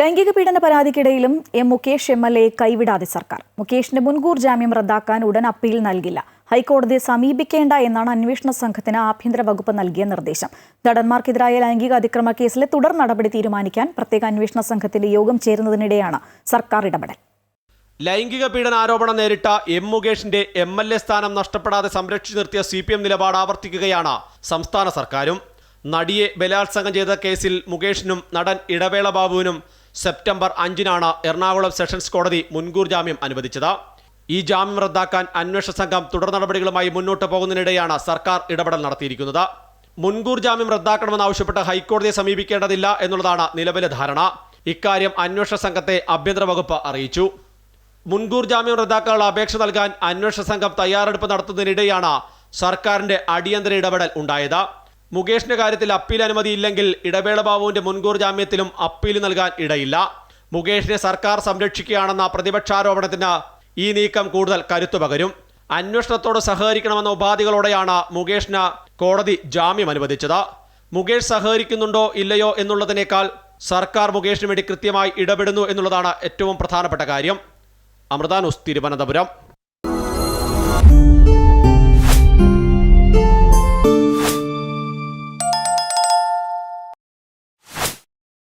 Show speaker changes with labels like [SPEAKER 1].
[SPEAKER 1] ലൈംഗിക പീഡന പരാതിക്കിടയിലും M Mukesh M L A കൈവിടാതെ സർക്കാർ. മുകേഷിന്റെ മുൻകൂർ ജാമ്യം റദ്ദാക്കാൻ ഉടൻ അപ്പീൽ നൽകില്ല. ഹൈക്കോടതിയെ സമീപിക്കേണ്ട എന്നാണ് അന്വേഷണ സംഘത്തിന് ആഭ്യന്തര വകുപ്പ് നൽകിയ നിർദ്ദേശം. നടന്മാർക്കെതിരായ ലൈംഗിക അതിക്രമ കേസിലെ തുടർ നടപടി തീരുമാനിക്കാൻ പ്രത്യേക അന്വേഷണ സംഘത്തിന്റെ യോഗം ചേരുന്നതിനിടെയാണ് സർക്കാർ ഇടപെടൽ.
[SPEAKER 2] ലൈംഗിക പീഡന ആരോപണം നേരിട്ട എം മുകേഷിന്റെ എം എൽ എ സ്ഥാനം നഷ്ടപ്പെടാതെ സംരക്ഷിച്ചു നിർത്തിയ സി പി എം നിലപാട് ആവർത്തിക്കുകയാണ് സംസ്ഥാന സർക്കാരും. നടിയെ ബലാത്സംഗം ചെയ്ത കേസിൽ മുകേഷിനും നടൻ ഇടവേള ബാബുവിനും സെപ്റ്റംബർ അഞ്ചിനാണ് എറണാകുളം സെഷൻസ് കോടതി മുൻകൂർ ജാമ്യം അനുവദിച്ചത്. ഈ ജാമ്യം റദ്ദാക്കാൻ അന്വേഷണ സംഘം തുടർ നടപടികളുമായി മുന്നോട്ട് പോകുന്നതിനിടെയാണ് സർക്കാർ ഇടപെടൽ നടത്തിയിരിക്കുന്നത്. മുൻകൂർ ജാമ്യം റദ്ദാക്കണമെന്നാവശ്യപ്പെട്ട് ഹൈക്കോടതിയെ സമീപിക്കേണ്ടതില്ല എന്നുള്ളതാണ് നിലവിലെ ധാരണ. ഇക്കാര്യം അന്വേഷണ സംഘത്തെ ആഭ്യന്തര വകുപ്പ് അറിയിച്ചു. മുൻകൂർ ജാമ്യം റദ്ദാക്കാനുള്ള അപേക്ഷ നൽകാൻ അന്വേഷണ സംഘം തയ്യാറെടുപ്പ് നടത്തുന്നതിനിടെയാണ് സർക്കാരിന്റെ അടിയന്തര ഇടപെടൽ ഉണ്ടായത്. മുകേഷിന്റെ കാര്യത്തിൽ അപ്പീൽ അനുമതി ഇല്ലെങ്കിൽ ഇടവേള ബാബുവിന്റെ മുൻകൂർ ജാമ്യത്തിലും അപ്പീൽ നൽകാൻ ഇടയില്ല. മുകേഷിനെ സർക്കാർ സംരക്ഷിക്കുകയാണെന്ന പ്രതിപക്ഷാരോപണത്തിന് ഈ നീക്കം കൂടുതൽ കരുത്തു പകരും. അന്വേഷണത്തോട് സഹകരിക്കണമെന്ന ഉപാധികളോടെയാണ് മുകേഷിന് കോടതി ജാമ്യം അനുവദിച്ചത്. മുകേഷ് സഹകരിക്കുന്നുണ്ടോ ഇല്ലയോ എന്നുള്ളതിനേക്കാൾ സർക്കാർ മുകേഷിന് വേണ്ടി കൃത്യമായി ഇടപെടുന്നു എന്നുള്ളതാണ് ഏറ്റവും പ്രധാനപ്പെട്ട കാര്യം. അമൃതാനുസ് തിരുവനന്തപുരം.